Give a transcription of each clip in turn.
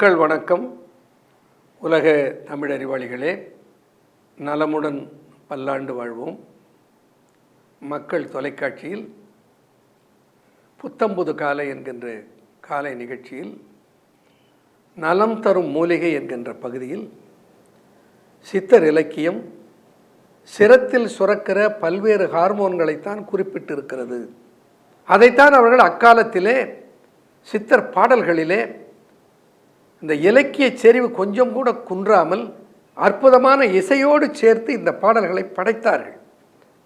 மக்கள் வணக்கம். உலக தமிழ் அறிவாளிகளே நலமுடன் பல்லாண்டு வாழ்வோம். மக்கள் தொலைக்காட்சியில் புத்தம்புது காலை என்கின்ற காலை நிகழ்ச்சியில் நலம் தரும் மூலிகை என்கின்ற பகுதியில் சித்தர் இலக்கியம் சிரத்தில் சுரக்கிற பல்வேறு ஹார்மோன்களைத்தான் குறிப்பிட்டிருக்கிறது. அதைத்தான் அவர்கள் அக்காலத்திலே சித்தர் பாடல்களிலே இந்த இலக்கிய செறிவு கொஞ்சம் கூட குன்றாமல் அற்புதமான இசையோடு சேர்த்து இந்த பாடல்களை படைத்தார்கள்.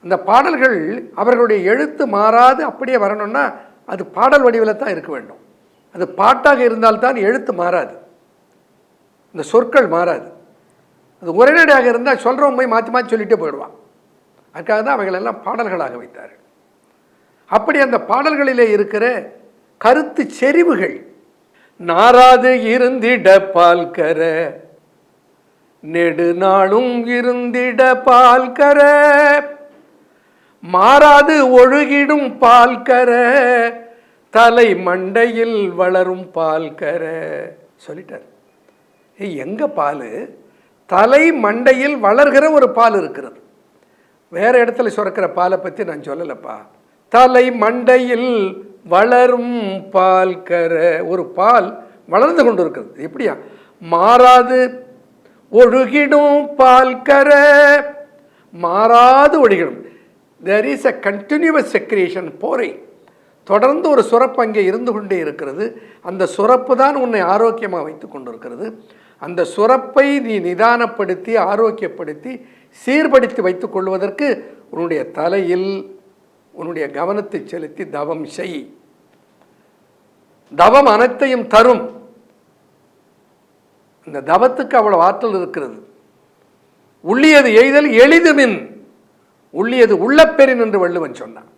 அந்த பாடல்கள் அவர்களுடைய எழுத்து மாறாது அப்படியே வரணும்னா அது பாடல் வடிவில் தான் இருக்க வேண்டும். அது பாட்டாக இருந்தால்தான் எழுத்து மாறாது. இந்த சொற்கள் மாறாது. அது உரைநடையாக இருந்தால் சொல்கிறவன் போய் மாற்றி மாற்றி சொல்லிட்டே போயிடுவான். அதுக்காக தான் அவைகளெல்லாம் பாடல்களாக வைத்தார்கள். அப்படி அந்த பாடல்களிலே இருக்கிற கருத்து செறிவுகள் நாராது இருந்திட பால்கர. நெடுநாளும் இருந்திட பால்கர. மாறாது ஒழுகிடும் பால்கர. தலை மண்டையில் வளரும் பால்கர. சொல்லிட்டார். எங்க பால்? தலை மண்டையில் வளர்கிற ஒரு பால் இருக்கிறது. வேற இடத்துல சுரக்கிற பாலை பற்றி நான் சொல்லலப்பா. தலை மண்டையில் வளரும் பால் கர ஒரு பால் வளர்ந்து கொண்டு இருக்கிறது எப்படியா? மாறாது ஒழுகிடும் பால் கர மாறாது ஒழுகிடும். There is a continuous secretion போரை தொடர்ந்து ஒரு சுரப்பு அங்கே இருந்து கொண்டே இருக்கிறது. அந்த சுரப்பு தான் உன்னை ஆரோக்கியமாக வைத்து கொண்டிருக்கிறது. அந்த சுரப்பை நீ நிதானப்படுத்தி ஆரோக்கியப்படுத்தி சீர்படுத்தி வைத்துக் கொள்வதற்கு உன்னுடைய தலையில் உன்னுடைய கவனத்தை செலுத்தி தவம் செய். தவம் அனைத்தையும் தரும். இந்த தவத்துக்கு அவ்வளவு ஆற்றல் இருக்கிறது. உள்ளியது எய்தல் எளிதுமின் உள்ளியது உள்ளப்பெறின் என்று வள்ளுவன் சொன்னான்.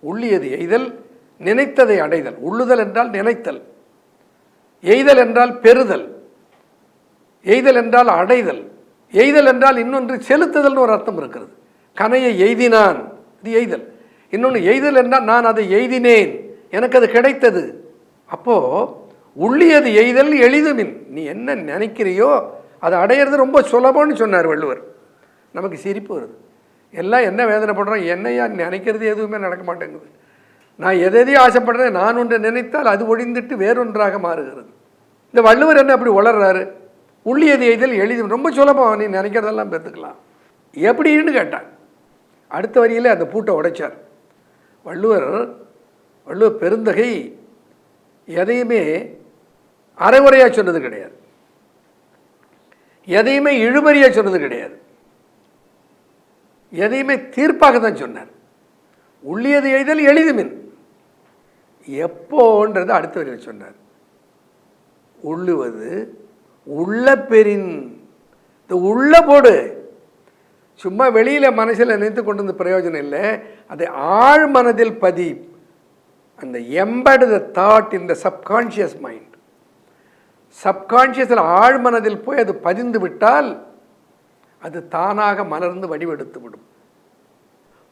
உள்ளியது எய்தல் நினைத்ததை அடைதல். உள்ளுதல் என்றால் நினைத்தல். எய்தல் என்றால் பெறுதல். எய்தல் என்றால் அடைதல். எய்தல் என்றால் இன்னொன்று செலுத்துதல்னு ஒரு அர்த்தம் இருக்கிறது. கனையை எய்தினான். இது எய்தல். இன்னொன்று எய்தல் என்றால் நான் அதை எய்தினேன். எனக்கு அது கிடைத்தது. அப்போது உள்ளியது எய்தல் எளிதுமின் நீ என்ன நினைக்கிறியோ அதை அடையிறது ரொம்ப சுலபம்னு சொன்னார் வள்ளுவர். நமக்கு சிரிப்பு வருது. எல்லாம் என்ன வேதனை பண்ணுறோம் என்னையா நினைக்கிறது எதுவுமே நடக்க மாட்டேங்குது. நான் எதை எதையும் ஆசைப்படுறேன் நான் ஒன்று நினைத்தால் அது ஒழிந்துட்டு வேறொன்றாக மாறுகிறது. இந்த வள்ளுவர் என்ன அப்படி உளர்றாரு? உள்ளியது எய்தல் எளிது. ரொம்ப சுலபம். நீ நினைக்கிறதெல்லாம் பெற்றுக்கலாம். எப்படின்னு கேட்டான் அடுத்த வரியிலே அந்த பூட்டை உடைச்சார். வள்ளுவர் வள்ளுவர் பெருந்தகை எதையுமே அரைமுறையாக சொன்னது கிடையாது. எதையுமே இழுபறியாக சொன்னது கிடையாது. எதையுமே தீர்ப்பாக தான் சொன்னார். உள்ளியது எழுதல் எளிதுமின் எப்போன்றது அடுத்த வரையில் சொன்னார். உள்ளுவது உள்ள பெரின் இந்த உள்ள போடு. சும்மா வெளியில் மனசில் நினைத்து கொண்டு வந்த பிரயோஜனம் இல்லை. அதை ஆழ் மனதில் பதி. அந்த embed the thought in the subconscious mind சப்கான்ஷியஸில் ஆழ் மனதில் போய் அது பதிந்து விட்டால் அது தானாக மலர்ந்து வடிவெடுத்து விடும்.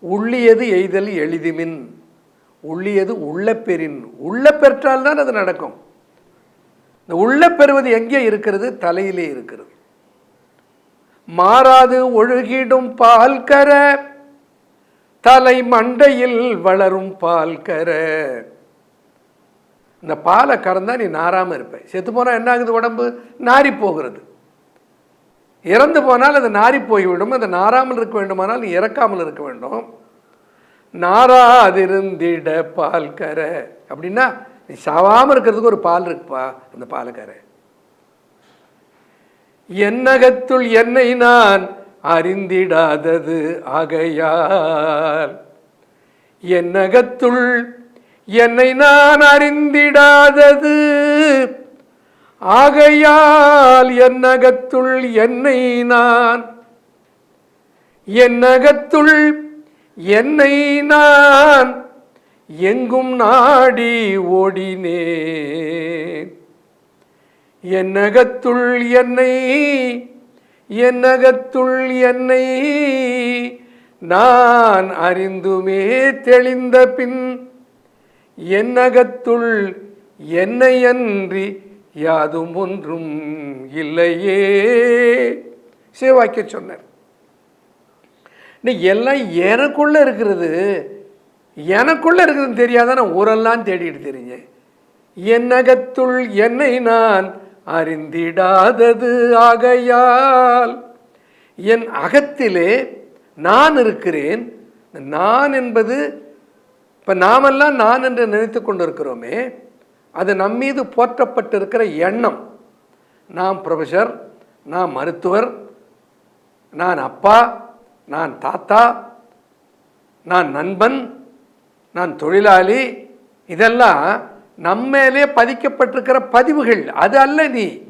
உள்ளியது எய்தல் எளிதுமின். உள்ளியது உள்ள பெறின். உள்ள பெற்றால் தான் அது நடக்கும். இந்த உள்ள பெறுவது எங்கே இருக்கிறது? தலையிலே இருக்கிறது. மாறாது ஒழுகிடும் பால்கர. தலை மண்டையில் வளரும் பால்கர. இந்த பாலை கறந்தா நீ நாராமல் இருப்ப. செத்து போனால் என்ன ஆகுது உடம்பு? நாரி போகிறது. இறந்து போனால் அது நாரி போய்விடும். அது நாராமல் இருக்க வேண்டுமானால் நீ இறக்காமல் இருக்க வேண்டும். நாராதிருந்திட பால் கரை அப்படின்னா நீ சாவாமல் இருக்கிறதுக்கு ஒரு பால் இருக்குப்பா அந்த பாலக்கரை என்னகத்துள் என்னை நான் அறிந்திடாதது ஆகையால். என்னகத்துள் என்னை நான் அறிந்திடாதது ஆகையால் என்னகத்துள் என்னை நான். என்னகத்துள் என்னை நான் எங்கும் நாடி ஓடினேன். என்னகத்துள் என்னை என்னகத்துள் என்னை. நான் அறிந்துமே தெளிந்த பின் என்னகத்துள் என்னையன்றி யாதும் ஒன்றும் இல்லையே. சிவவாக்கிய சொன்னார். எல்லாம் எனக்குள்ள இருக்கிறது எனக்குள்ள இருக்கிறதுன்னு தெரியாத நான் ஊரெல்லாம் தேடிட்டு தெரிஞ்சேன் என்னகத்துள் என்னை நான் அறிந்திடாதது ஆகையால். என் அகத்திலே நான் இருக்கிறேன். நான் என்பது இப்போ நாமெல்லாம் நான் என்று நினைத்து கொண்டிருக்கிறோமே அது நம்மீது போற்றப்பட்டிருக்கிற எண்ணம். நான் ப்ரொஃபஸர் நான் மருத்துவர் நான் அப்பா நான் தாத்தா நான் நண்பன் நான் தொழிலாளி இதெல்லாம் நம்மேலே பதிக்கப்பட்டிருக்கிற பதிவுகள் அது அல்ல நீ.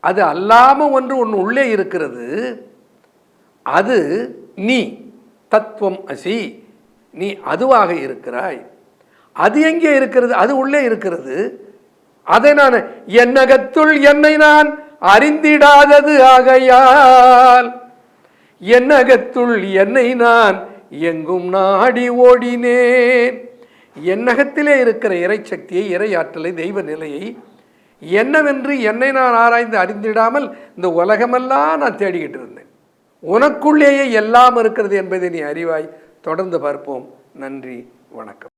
அது அல்லாமல் ஒன்று ஒன்று உள்ளே இருக்கிறது. அது நீ தத்துவம் அசி நீ அதுவாக இருக்கிறாய். அது எங்கே இருக்கிறது? அது உள்ளே இருக்கிறது. அதை நான் என்னகத்துள் என்னை நான் அறிந்திடாதது ஆகையால் என்னகத்துள் என்னை நான் எங்கும் நாடி ஓடினேன். என்னகத்திலே இருக்கிற இறைச்சக்தியை இறையாற்றலை தெய்வ நிலையை என்னவென்று என்னை நான் ஆராய்ந்து அறிந்திடாமல் இந்த உலகமெல்லாம் நான் தேடிக்கிட்டு இருந்தேன். உனக்குள்ளேயே எல்லாம் இருக்கிறது என்பதை நீ அறிவாய். தொடர்ந்து பார்ப்போம். நன்றி. வணக்கம்.